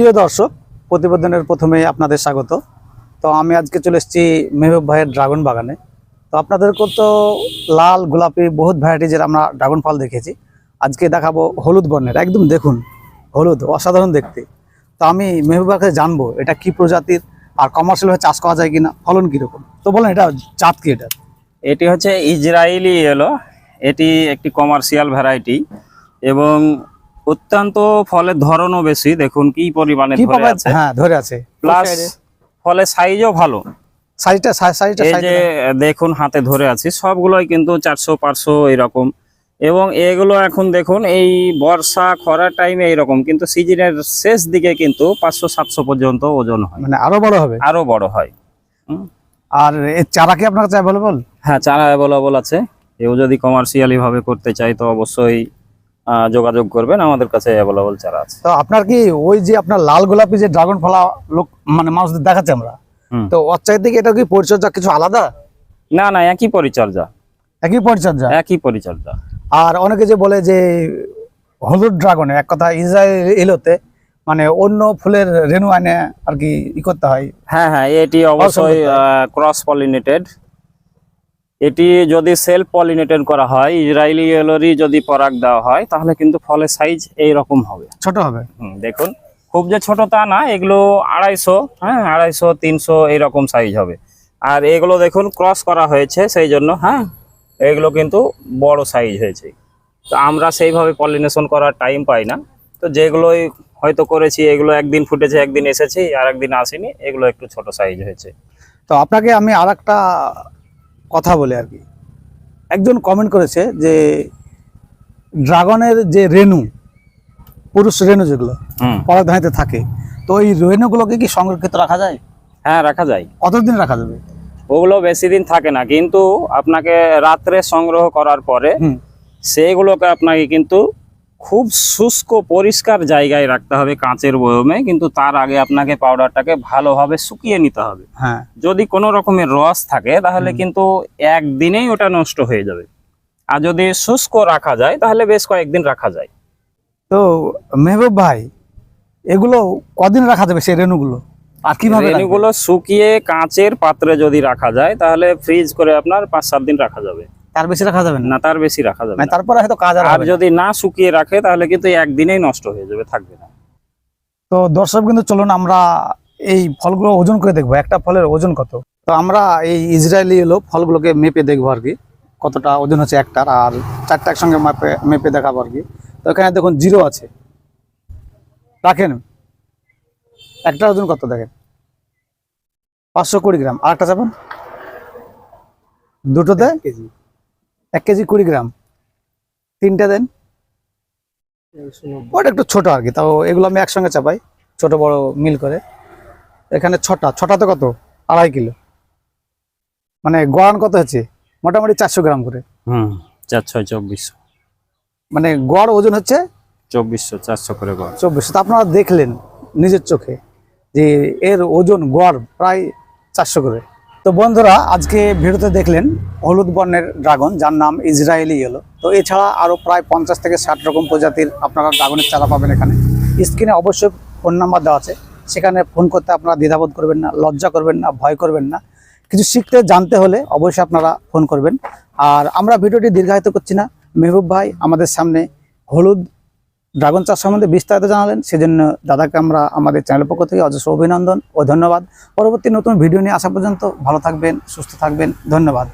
প্রিয় দর্শক, প্রতিবেদনের প্রথমে আপনাদের স্বাগত। তো আমি আজকে চলে এসেছি মেহবুব ভাইয়ের ড্রাগন বাগানে। তো আপনাদেরকে তো লাল, গোলাপি বহুত ভ্যারাইটিজের আমরা ড্রাগন ফল দেখেছি। আজকে দেখাবো হলুদ বর্ণের, একদম দেখুন, হলুদ, অসাধারণ দেখতে। তো আমি মেহবুব ভাইয়ের কাছে জানব, এটা কি প্রজাতির, আর কমার্শিয়ালভাবে চাষ করা যায় কিনা, ফলন কীরকম? তো বলেন, এটা জাত কি এটা এটি হচ্ছে ইসরায়েলি এলো, এটি একটি কমার্শিয়াল ভ্যারাইটি এবং অত্যন্ত ফলের ধরনও বেশি দেখুন কি পরিমাণে ধরে আছে। হ্যাঁ ধরে আছে। প্লাস ফলের সাইজও ভালো। সাইজটা সাইজটা এই যে দেখুন। হাতে ধরে আছি সবগুলোই কিন্তু চারশো পাঁচশো এরকম। এবং এগুলো এখন দেখুন এই বর্ষা খরার টাইমে এইরকম কিন্তু সিজনের শেষ দিকে কিন্তু পাঁচশো সাতশো পর্যন্ত ওজন হয়। মানে আরও বড় হবে? আরও বড় হয়। হুম। আর এর চারা কি আপনার কাছে অ্যাভেলেবল হ্যাঁ চারা অ্যাভেলেবল আছে। কেউ যদি কমার্শিয়ালি ভাবে করতে চাই তো অবশ্যই যোগাযোগ করবেন আমাদের কাছে অ্যাভেলেবল চারা আছে। তো আপনার কি ওই যে আপনার লাল গোলাপি যে ড্রাগন ফলা লোক মানে মানুষদের দেখাচ্ছে আমরা? তো ওর চাইতে এটা কি পরিচর্যা কিছু আলাদা? না না একই পরিচর্যা। একই পরিচর্যা? একই পরিচর্যা। আর অনেকে যে বলে যে হলুদ ড্রাগনে এক কথা ইসরায়েল এলোতে মানে অন্য ফুলের রেনু আনে আর কি ই করতে হয়। হ্যাঁ হ্যাঁ এটি অবশ্যই ক্রস পলিনেটেড এটি যদি সেলফ পলিনেটেড করা হয় ইসরায়েলি এলোরই যদি পরাগ দেওয়া হয় তাহলে কিন্তু ফলের সাইজ এই রকম হবে। ছোট হবে? দেখুন খুব যে ছোট তা না এগুলো আড়াইশো হ্যাঁ আড়াইশো তিনশো এইরকম সাইজ হবে। আর এগুলো দেখুন ক্রস করা হয়েছে সেই জন্য হ্যাঁ এগুলো কিন্তু বড় সাইজ হয়েছে। তো আমরা সেইভাবে পলিনেশন করার টাইম পাই না। তো যেগুলোই হয়তো করেছি এগুলো একদিন ফুটেছে একদিন এসেছি আর একদিন আসেনি এগুলো একটু ছোট সাইজ হয়েছে। তো আপনাকে আমি আর একটা কথা বলে আর কি। একজন কমেন্ট করেছে যে ড্রাগনের যে রেণু পুরুষ রেণু যেগুলো পরাগধানীতে থাকে তো এই রেণুগুলোকে কি সংরক্ষিত রাখা যায়? হ্যাঁ রাখা যায়। কতদিন রাখা যাবে? ওগুলো বেশি দিন থাকে না কিন্তু আপনাকে রাত্রে সংগ্রহ করার পরে সেইগুলোকে আপনাকে কিন্তু খুব শুষ্ক পরিষ্কার জায়গায় রাখতে হবে কাঁচের বয়মে কিন্তু তার আগে আপনাকে পাউডারটাকে ভালোভাবে শুকিয়ে নিতে হবে। হ্যাঁ। যদি কোনো রকমের রস থাকে তাহলে কিন্তু একদিনেই ওটা নষ্ট হয়ে যাবে। আর যদি শুষ্ক রাখা যায় তাহলে বেশ কয়েকদিন রাখা যায়। তো মেহবুব ভাই এগুলো কদিন রাখা যাবে সেই রেণুগুলো? আর কীভাবে রেণুগুলো শুকিয়ে কাঁচের পাত্রে যদি রাখা যায় তাহলে ফ্রিজ করে আপনার পাঁচ সাত দিন রাখা যাবে। তার বেশি রাখা যাবে না? তার বেশি রাখা যাবে মানে না। তারপরে হয়তো কাজ আর যদি না শুকিয়ে রাখে তাহলে কিন্তু একদিনেই নষ্ট হয়ে যাবে থাকবে না। তো দর্শক কিন্তু চলুন আমরা এই ফলগুলো ওজন করে দেখব। একটা ফলের ওজন কত? তো আমরা এই ইসরায়েলি এলো ফলগুলোকে মেপে দেখব আর কি। কতটা ওজন হচ্ছে একটার আর চারটা একসঙ্গে মাপে মেপে দেখাবো আর কি। তো এখানে দেখুন জিরো আছে। রাখেন। একটা ওজন কত দেখেন? পাঁচশো কুড়ি গ্রাম। আর একটা চাপান। দুটোতে? কেজি। এক কেজি কুড়ি গ্রাম। তিনটে দেন। ওটা একটু ছোট আর কি তাও এগুলো আমি একসঙ্গে চাপাই ছোট বড় মিল করে। এখানে ছটা ছটাতে কত? আড়াই কিলো। মানে গড়ান কত হচ্ছে? মোটামুটি চারশো গ্রাম করে। হুম চার ছয় চব্বিশশো। মানে গড় ওজন হচ্ছে? চব্বিশশো চারশো করে গড়। চব্বিশশো। তা আপনারা দেখলেন নিজের চোখে যে এর ওজন গড় প্রায় চারশো করে। তো বন্ধুরা, আজকে ভিডিওতে দেখলেন হলুদ বর্ণের ড্রাগন, যার নাম ইসরায়েলি এলো তো এছাড়া আরও প্রায় পঞ্চাশ থেকে ষাট রকম প্রজাতির আপনারা ড্রাগনের চারা পাবেন এখানে। স্ক্রিনে অবশ্যই ফোন নাম্বার দেওয়া আছে। সেখানে ফোন করতে আপনারা দ্বিধাবোধ করবেন না, লজ্জা করবেন না, ভয় করবেন না। কিছু শিখতে, জানতে হলে অবশ্যই আপনারা ফোন করবেন। আর আমরা ভিডিওটি দীর্ঘায়িত করছি না। মেহবুব ভাই, আমাদের সামনে হলুদ ড্রাগন চাষ সম্বন্ধে বিস্তারিত জানালেন। সেজন্য দাদাকে আমরা আমাদের চ্যানেল পক্ষ থেকে অজস্র অভিনন্দন ও ধন্যবাদ। পরবর্তী নতুন ভিডিও নিয়ে আসা পর্যন্ত ভালো থাকবেন, সুস্থ থাকবেন। ধন্যবাদ।